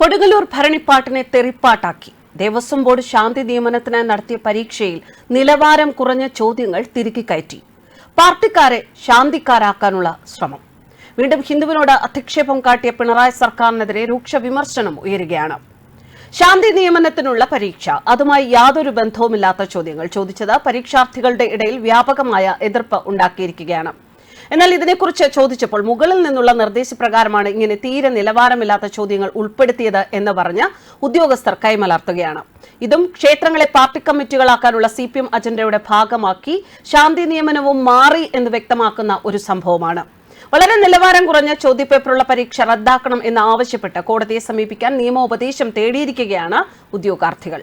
കൊടുങ്ങല്ലൂർ ഭരണിപ്പാട്ടിനെ തെറിപ്പാട്ടാക്കി. ദേവസ്വം ബോർഡ് ശാന്തി നിയമനത്തിന് നടത്തിയ പരീക്ഷയിൽ നിലവാരം കുറഞ്ഞ ചോദ്യങ്ങൾ തിരുകി കയറ്റി. പാർട്ടിക്കാരെ ശാന്തിക്കാരാക്കാനുള്ള ശ്രമം. വീണ്ടും ഹിന്ദുവിനോട് അധിക്ഷേപം കാട്ടിയ പിണറായി സർക്കാരിനെതിരെ രൂക്ഷ വിമർശനം ഉയരുകയാണ്. ശാന്തി നിയമനത്തിനുള്ള പരീക്ഷ. അതുമായി യാതൊരു ബന്ധവുമില്ലാത്ത ചോദ്യങ്ങൾ ചോദിച്ചത് പരീക്ഷാർത്ഥികളുടെ ഇടയിൽ വ്യാപകമായ എതിർപ്പ് ഉണ്ടാക്കിയിരിക്കുകയാണ്. എന്നാൽ ഇതിനെക്കുറിച്ച് ചോദിച്ചപ്പോൾ മുകളിൽ നിന്നുള്ള നിർദ്ദേശപ്രകാരമാണ് ഇങ്ങനെ തീരെ നിലവാരമില്ലാത്ത ചോദ്യങ്ങൾ ഉൾപ്പെടുത്തിയത് എന്ന് പറഞ്ഞ് ഉദ്യോഗസ്ഥർ കൈമലർത്തുകയാണ്. ഇതും ക്ഷേത്രങ്ങളെ പാർട്ടി കമ്മിറ്റികളാക്കാനുള്ള സി പി എം അജണ്ടയുടെ ഭാഗമാക്കി ശാന്തി നിയമനവും മാറി എന്ന് വ്യക്തമാക്കുന്ന ഒരു സംഭവമാണ്. വളരെ നിലവാരം കുറഞ്ഞ ചോദ്യപേപ്പറുള്ള പരീക്ഷ റദ്ദാക്കണം എന്ന് ആവശ്യപ്പെട്ട് കോടതിയെ സമീപിക്കാൻ നിയമോപദേശം തേടിയിരിക്കുകയാണ് ഉദ്യോഗാർത്ഥികൾ.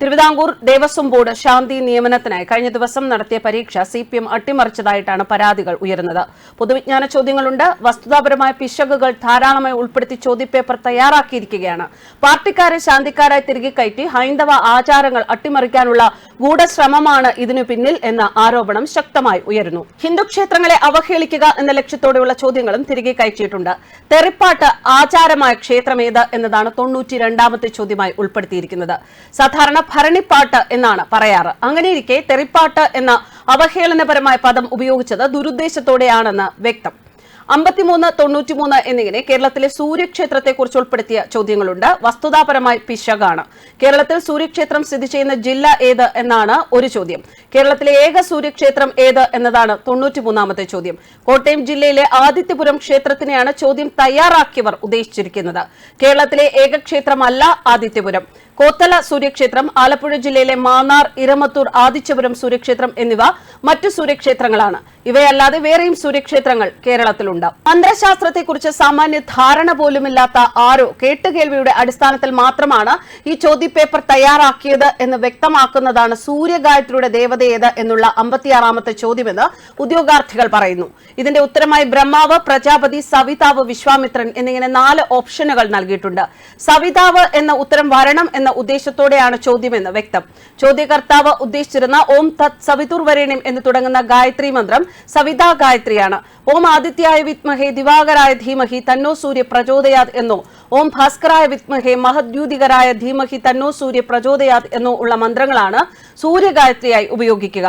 തിരുവിതാംകൂർ ദേവസ്വം ബോർഡ് ശാന്തി നിയമനത്തിനായി കഴിഞ്ഞ ദിവസം നടത്തിയ പരീക്ഷ സി പി എം അട്ടിമറിച്ചതായിട്ടാണ് പരാതികൾ ഉയരുന്നത്. പൊതുവിജ്ഞാന ചോദ്യങ്ങളുണ്ട്. വസ്തുതാപരമായ പിശകുകൾ ധാരാളമായി ഉൾപ്പെടുത്തി ചോദ്യപേപ്പർ തയ്യാറാക്കിയിരിക്കുകയാണ്. പാർട്ടിക്കാരെ ശാന്തിക്കാരായി തിരികെ കയറ്റി ഹൈന്ദവ ആചാരങ്ങൾ അട്ടിമറിക്കാനുള്ള ഗൂഢശ്രമമാണ് ഇതിനു പിന്നിൽ എന്ന ആരോപണം ശക്തമായി ഉയരുന്നു. ഹിന്ദു ക്ഷേത്രങ്ങളെ അവഹേളിക്കുക എന്ന ലക്ഷ്യത്തോടെയുള്ള ചോദ്യങ്ങളും തിരികെ കയറ്റിയിട്ടുണ്ട്. തെറിപ്പാട്ട് ആചാരമായ ക്ഷേത്രമേത് എന്നതാണ് തൊണ്ണൂറ്റി രണ്ടാമത്തെ ചോദ്യമായി ഉൾപ്പെടുത്തിയിരിക്കുന്നത്. സാധാരണ ഭരണിപ്പാട്ട് എന്നാണ് പറയാറ്. അങ്ങനെയിരിക്കെ തെറിപ്പാട്ട് എന്ന അവഹേളനപരമായ പദം ഉപയോഗിച്ചത് ദുരുദ്ദേശത്തോടെയാണെന്ന് വ്യക്തം. അമ്പത്തിമൂന്ന് തൊണ്ണൂറ്റിമൂന്ന് എന്നിങ്ങനെ കേരളത്തിലെ സൂര്യക്ഷേത്രത്തെക്കുറിച്ച് ഉൾപ്പെടുത്തിയ ചോദ്യങ്ങളുണ്ട്. വസ്തുതാപരമായി പിശകാണ്. കേരളത്തിൽ സൂര്യക്ഷേത്രം സ്ഥിതി ചെയ്യുന്ന ജില്ല ഏത് എന്നാണ് ഒരു ചോദ്യം. കേരളത്തിലെ ഏക സൂര്യക്ഷേത്രം ഏത് എന്നതാണ് തൊണ്ണൂറ്റിമൂന്നാമത്തെ ചോദ്യം. കോട്ടയം ജില്ലയിലെ ആദിത്യപുരം ക്ഷേത്രത്തിനെയാണ് ചോദ്യം തയ്യാറാക്കിയവർ ഉദ്ദേശിച്ചിരിക്കുന്നത്. കേരളത്തിലെ ഏക ക്ഷേത്രമല്ല ആദിത്യപുരം. കോത്തല സൂര്യക്ഷേത്രം ആലപ്പുഴ ജില്ലയിലെ മാന്നാർ ഇരമത്തൂർ ആദിത്യപുരം സൂര്യക്ഷേത്രം എന്നിവ മറ്റു സൂര്യക്ഷേത്രങ്ങളാണ്. ഇവയല്ലാതെ വേറെയും സൂര്യക്ഷേത്രങ്ങൾ കേരളത്തിലുണ്ട്. മന്ത്രശാസ്ത്രത്തെക്കുറിച്ച് സാമാന്യ ധാരണ പോലുമില്ലാത്ത ആരോ കേട്ടുകേൾവിയുടെ അടിസ്ഥാനത്തിൽ മാത്രമാണ് ഈ ചോദ്യപേപ്പർ തയ്യാറാക്കിയത് എന്ന് വ്യക്തമാക്കുന്നതാണ് സൂര്യഗായത്രിയുടെ ദേവതയേത് എന്നുള്ള അമ്പത്തിയാറാമത്തെ ചോദ്യമെന്ന് ഉദ്യോഗാർത്ഥികൾ പറയുന്നു. ഇതിന്റെ ഉത്തരമായി ബ്രഹ്മാവ് പ്രജാപതി സവിതാവ് വിശ്വാമിത്രൻ എന്നിങ്ങനെ നാല് ഓപ്ഷനുകൾ നൽകിയിട്ടുണ്ട്. സവിതാവ് എന്ന ഉത്തരം വരണം എന്ന ഉദ്ദേശത്തോടെയാണ് ചോദ്യമെന്ന് വ്യക്തം. ചോദ്യകർത്താവ് ഉദ്ദേശിച്ചിരുന്ന ഓം തത് സവിതുർവരേണ്യം എന്ന് തുടങ്ങുന്ന ഗായത്രി മന്ത്രം സവിതാ ഗായത്രിയാണ്. ഓം ആദിത്യായ വിത്മഹേ ദിവാകരായ ധീമഹി തന്നോ സൂര്യ പ്രചോദയാത് എന്നോ. ഓം ഭാസ്കരായ വിത്മഹേ മഹദ്യൂതികരായ ധീമഹി തന്നോ സൂര്യ പ്രചോദയാത് എന്നോ ഉള്ള മന്ത്രങ്ങളാണ് സൂര്യഗായത്രിയായി ഉപയോഗിക്കുക.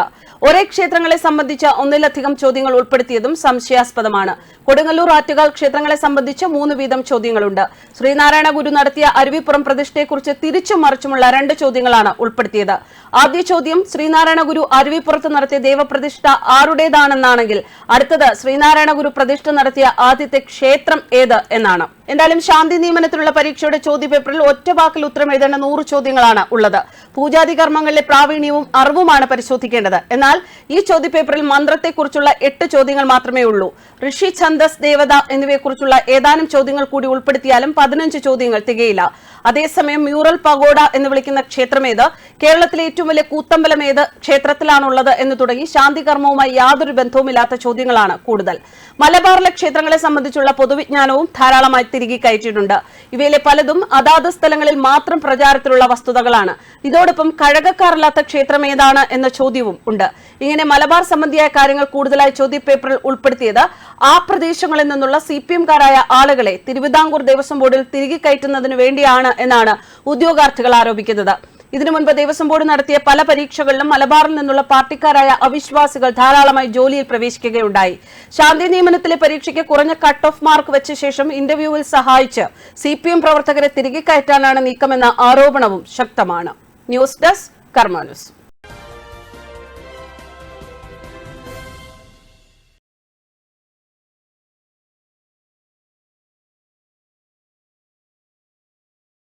ഒരേ ക്ഷേത്രങ്ങളെ സംബന്ധിച്ച ഒന്നിലധികം ചോദ്യങ്ങൾ ഉൾപ്പെടുത്തിയതും സംശയാസ്പദമാണ്. കൊടുങ്ങല്ലൂർ ആറ്റുകാൽ ക്ഷേത്രങ്ങളെ സംബന്ധിച്ച് മൂന്ന് വീതം ചോദ്യങ്ങളുണ്ട്. ശ്രീനാരായണ ഗുരു നടത്തിയ അരുവിപ്പുറം പ്രതിഷ്ഠയെക്കുറിച്ച് തിരിച്ചും മറിച്ചുമുള്ള രണ്ട് ചോദ്യങ്ങളാണ് ഉൾപ്പെടുത്തിയത്. ആദ്യ ചോദ്യം ശ്രീനാരായണ ഗുരു അരുവിപ്പുറത്ത് നടത്തിയ ദേവപ്രതിഷ്ഠ ആരുടേതാണെന്നാണെങ്കിൽ അടുത്തത് ശ്രീനാരായണ ഗുരു പ്രതിഷ്ഠ നടത്തിയ ആദ്യത്തെ ക്ഷേത്രം ഏത് എന്നാണ്. എന്തായാലും ശാന്തി നിയമനത്തിനുള്ള പരീക്ഷയുടെ ചോദ്യപേപ്പറിൽ ഒറ്റ വാക്കിൽ ഉത്തരം എഴുതേണ്ട നൂറ് ചോദ്യങ്ങളാണ് ഉള്ളത്. പൂജാതി കർമ്മങ്ങളിലെ പ്രാവീണ്യവും അറിവുമാണ് പരിശോധിക്കേണ്ടത്. എന്നാൽ ഈ ചോദ്യപേപ്പറിൽ മന്ത്രത്തെക്കുറിച്ചുള്ള എട്ട് ചോദ്യങ്ങൾ മാത്രമേ ഉള്ളൂ. ഋഷി ഛന്ദസ് ദേവത എന്നിവയെക്കുറിച്ചുള്ള ഏതാനും ചോദ്യങ്ങൾ കൂടി ഉൾപ്പെടുത്തിയാലും പതിനഞ്ച് ചോദ്യങ്ങൾ തികയില്ല. അതേസമയം മ്യൂറൽ പഗോഡ എന്ന് വിളിക്കുന്ന ക്ഷേത്രമേത് കേരളത്തിലെ ഏറ്റവും വലിയ കൂത്തമ്പലം ഏത് ക്ഷേത്രത്തിലാണുള്ളത് എന്ന് തുടങ്ങി ശാന്തി കർമ്മവുമായി യാതൊരു ബന്ധവുമില്ലാത്ത ചോദ്യങ്ങളാണ് കൂടുതൽ. മലബാറിലെ ക്ഷേത്രങ്ങളെ സംബന്ധിച്ചുള്ള പൊതുവിജ്ഞാനവും ധാരാളമായി തിരികെ കയറ്റിയിട്ടുണ്ട്. ഇവയിലെ പലതും അതാത് സ്ഥലങ്ങളിൽ മാത്രം പ്രചാരത്തിലുള്ള വസ്തുതകളാണ്. ഇതോടൊപ്പം കഴകക്കാരില്ലാത്ത ക്ഷേത്രം ഏതാണ് എന്ന ചോദ്യവും ഉണ്ട്. ഇങ്ങനെ മലബാർ സംബന്ധിയായ കാര്യങ്ങൾ കൂടുതലായി ചോദ്യപേപ്പറിൽ ഉൾപ്പെടുത്തിയത് ആ പ്രദേശങ്ങളിൽ നിന്നുള്ള സി പി എംകാരായ ആളുകളെ തിരുവിതാംകൂർ ദേവസ്വം ബോർഡിൽ തിരികെ കയറ്റുന്നതിന് വേണ്ടിയാണ് എന്നാണ് ഉദ്യോഗാർത്ഥികൾ ആരോപിക്കുന്നത്. ഇതിനു മുൻപ് ദേവസ്വം ബോർഡ് നടത്തിയ പല പരീക്ഷകളിലും മലബാറിൽ നിന്നുള്ള പാർട്ടിക്കാരായ അവിശ്വാസികൾ ധാരാളമായി ജോലിയിൽ പ്രവേശിക്കുകയുണ്ടായി. ശാന്തി നിയമനത്തിലെ പരീക്ഷയ്ക്ക് കുറഞ്ഞ കട്ട് ഓഫ് മാർക്ക് വെച്ച ശേഷം ഇന്റർവ്യൂവിൽ സഹായിച്ച് സി പി എം പ്രവർത്തകരെ തിരികെ കയറ്റാനാണ് നീക്കമെന്ന ആരോപണവും ശക്തമാണ്. News desk കർമാനുസ്